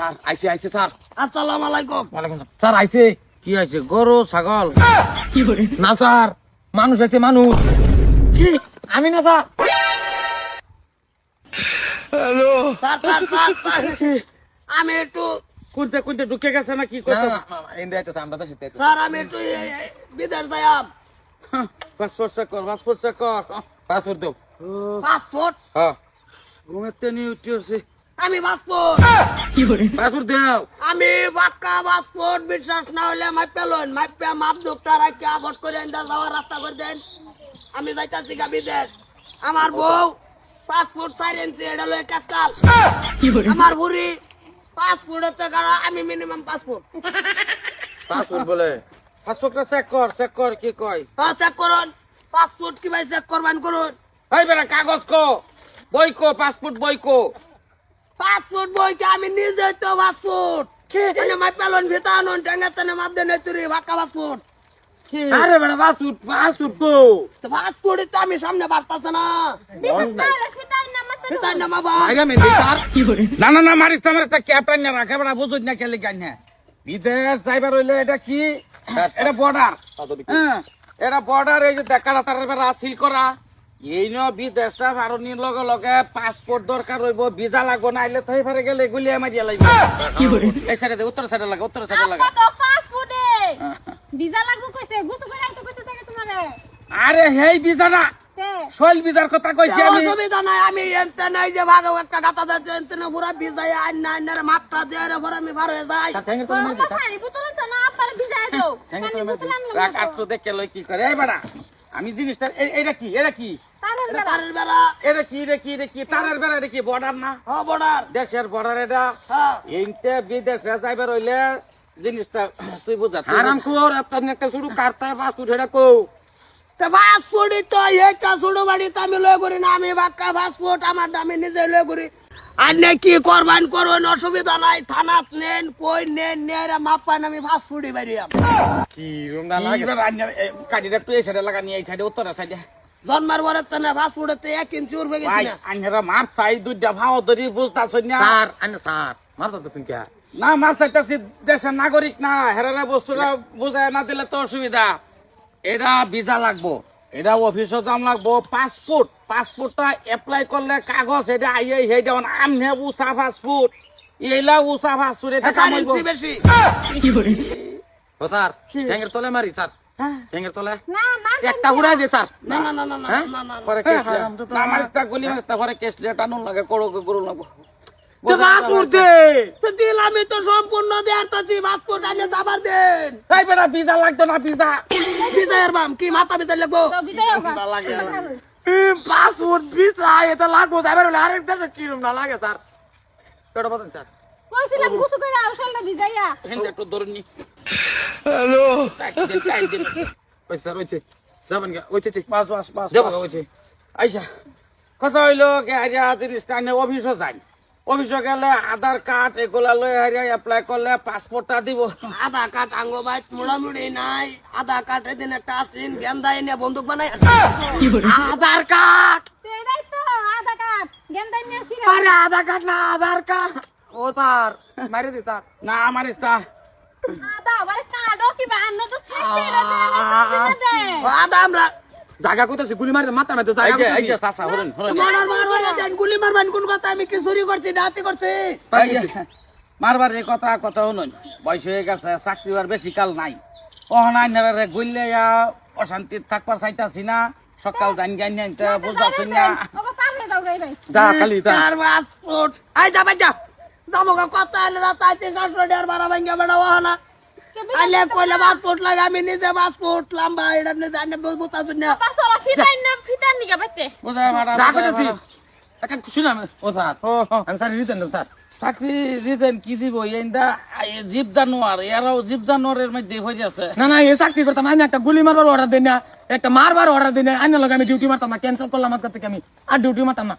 Sir আইছে আইছে sir. আসসালামু আলাইকুম। ওয়ালাইকুম। স্যার আইছে কি আছে গরু ছাগল? না স্যার। মানুষ আছে মানুষ। কি? আমি না স্যার। স্যার আমি একটু ঢুকে গেছে না কি করতে আইতেছে, আমরা তো আইতেছি। স্যার আমি একটু বিদেশ যাইয়াম। পাসপোর্ট চেক কর পাসপোর্ট চেক কর। পাসপোর্ট দাও হ্যাঁ উঠে আমি পাসপোর্ট পাসপোর্ট দাও। আমি বাক্কা পাসপোর্ট বিশ্বাস না হলে মাইপে লইন মাইপে মাপ দুঃখটা রাখি আবট করে এনটা যাওয়ার রাস্তা করে দেন। আমি যাইতাছি গা বিদেশ। আমার বউ পাসপোর্ট ইঞ্চি এটা লয়ে কাজকাল আমার বুড়ি পাসপোর্টের টাকা আমি মিনিমাম পাসপোর্ট। পাসপোর্ট বলে? পাসপোর্টটা চেক কর চেক কর কি কয়। হ্যাঁ চেক করুন। পাসপোর্ট কি ভাই চেক করবেন করুন? এই বেটা কাগজ কো বই কো পাসপোর্ট বই কো। পাসপোর্ট বইকে আমি নিজে তো পাসপোর্ট মানে মাইপে লইন ভিতা আনুন টেঙ্গা তেনে মাপ দেন তুই বাক্কা পাসপোর্ট আরে বেটা পাসপোর্ট পাসপোর্ট তো তো পাসপোর্টে তো আমি সামনে বাড়তাছে না। স্যার না না না মারিস আমার একটা ক্যাপ্টেন না রাখে বুঝুন না খেলে গান বিদেশ যাইবার হইলে এটা কি? এটা বর্ডার হ্যাঁ। এটা বর্ডার এই যে দেখাটা তার বেড়া সিল করা। এই ন বিদেশটা ভারণীর লগে লগে পাসপোর্ট দরকার হইব ভিসা লাগবো না আইলে তো এবারে গেলে গুলিয়ে মারিয়া লাগবে। এই সাইডে দে উত্তর সাইডে লাগে উত্তর সাইডে লাগে। ভিজা লাগবো কইছে গুছু করে আইতে কইছে তাকে তোমারে আরে হেই ভিসা না শৈল ভিসার কথা কইছি আমি। অসুবিধা নাই আমি এনতে নাই যে ভাগে একটা গাতা যাচ্ছে এনতে না পুরা আইন না না রে পরে আমি হয়ে যাই। বোতল না দাও বোতল রাখ আর তো দেখে লই কি করে এই আমি জিনিসটা কি? এটা কি? তারের এটা কি এটা কি এটা কি? তারের বেড়া এটা কি? বর্ডার না? হ বর্ডার। দেশের বর্ডার এটা। হ্যাঁ। বিদেশে যাইবার হইলে জিনিসটা তুই বুঝা তুই আরাম কোর আপনি একটা শুরু কাটতে পাসপোর্ট হেডা কো তো পাসপোর্ট তো এইটা ছোট বাড়ি তো আমি লয় করি না আমি বাক্কা পাসপোর্ট আমার দামে নিজে লয় করি আর কি করবেন করবেন অসুবিধা নাই থানাত নেন কই নেন নেন মাপ পান আমি কি রুম না কি লাগে আন্যার, এ, কাঠিটা তুই এই সাইডে লাগা নিয়ে এই সাইডে উত্তর সাইডে জন্মার পরে তো না পাসপোর্টে এক ইঞ্চি উঠবে গেছি না। আন্যারা মাপ চাই দুইটা ভাও ধরি বুঝতাছ না। স্যার আনে স্যার মারতে তো শুনকে না মাপ চাইতাছি দেশের নাগরিক না হেরারা বস্তুটা বুঝায় না দিলে তো অসুবিধা। এটা ভিসা লাগবো। এটা অফিসে দাম লাগবো পাসপোর্ট পাসপোর্টটা অ্যাপ্লাই করলে কাগজ এটা আইয়ে সেই দেওয়ান আমনে উষা পাসপোর্ট এইলা উষা পাসপোর্ট এটা কামাইবো বেশি ও স্যার ট্যাঙ্গের তলে মারি স্যার ট্যাঙ্গের তলে। না একটা উড়াই দে স্যার না না না না না? না না না। পরে কেস না আমার একটা গলি মারতে পরে কেস লেট আনুন লাগে করো করো লাগবো পাসপোর্ট দে। তো দিলামই তো সম্পূর্ণ দেয়ার তো পাসপোর্ট আনে যাবার দেন। এই বেটা ভিসা লাগতো না ভিসা বিজয়ের বাম কি মাথা ভিতরে লাগবো? পাসপোর্ট ভিসা এটা লাগবো। যাবে হলে আরেক দেশে কি রুম না লাগে স্যার? কেটা বলেন স্যার। কইছিলাম গুছু করে আউশালটা ভিজাইয়া হেন একটু ধরুনি হ্যালো। ওই স্যার ওইছে যাবেন গা ওইছে বাস বাস বাস দেবো ওইছে আইসা। কথা হইল কে টাইনে যাই। অফিসে গেলে আধার কার্ড এগুলা লই হারিয়া এপ্লাই করলে পাসপোর্টটা দিব আধার কার্ড আঙ্গ বাইত মোড়ামুড়ি নাই আধার কার্ড এদিন একটা আসিন গেন্দা এনে বন্দুক বানাই আধার কার্ড আরে আধার কার্ড না আধার কার্ড ও স্যার মারি দি স্যার না আমার ইস্তা আধা আবার কাডো কি বা আন্ন তো ছিটে রে আধা আমরা জায়গা কোথায় গুলি মারি মাথা মারতে জায়গা এই কোথায় যে চাচা হরুন হরুন। মারার মারবার দেন গুলি মারবেন কোন কথা? আমি কি চুরি করছি ডাতি করছি। মারবার এই কথা কথা শুনুন। বয়স হয়ে গেছে চাকরি আর বেশি কাল নাই। অহনাইনারে গুললে অশান্তি থাকবার চাইতাছি না। সকাল জানি জানি জানি বুঝতেছি না। ওগো পারলে যাও গাই ভাই যা খালি তার পাসপোর্ট আই যা বাজা যাব কথা আইলে রাত আইতে শাশুড়ি ডের বারা ভাঙ্গা বেড়া ওহানা আইলে কইলে পাসপোর্ট লাগে আমি নিজে পাসপোর্ট লাম্বা এটা বুঝতা ফিতাই না বাইতে। একটা ও স্যার আমি স্যার রিটার্ন দেব স্যার চাকরি রিজেন কি দিব এইটা জীব জানোয়ার এরাও জীব জানোয়ারের মধ্যে হয়ে আছে না না এই চাকরি করতাম আমি একটা গুলি মারবার অর্ডার দিই না একটা মারবার অর্ডার দিই না আইনের লগে আমি ডিউটি মারতাম না ক্যান্সেল করলাম আজকে থেকে আমি আর ডিউটি মারতাম না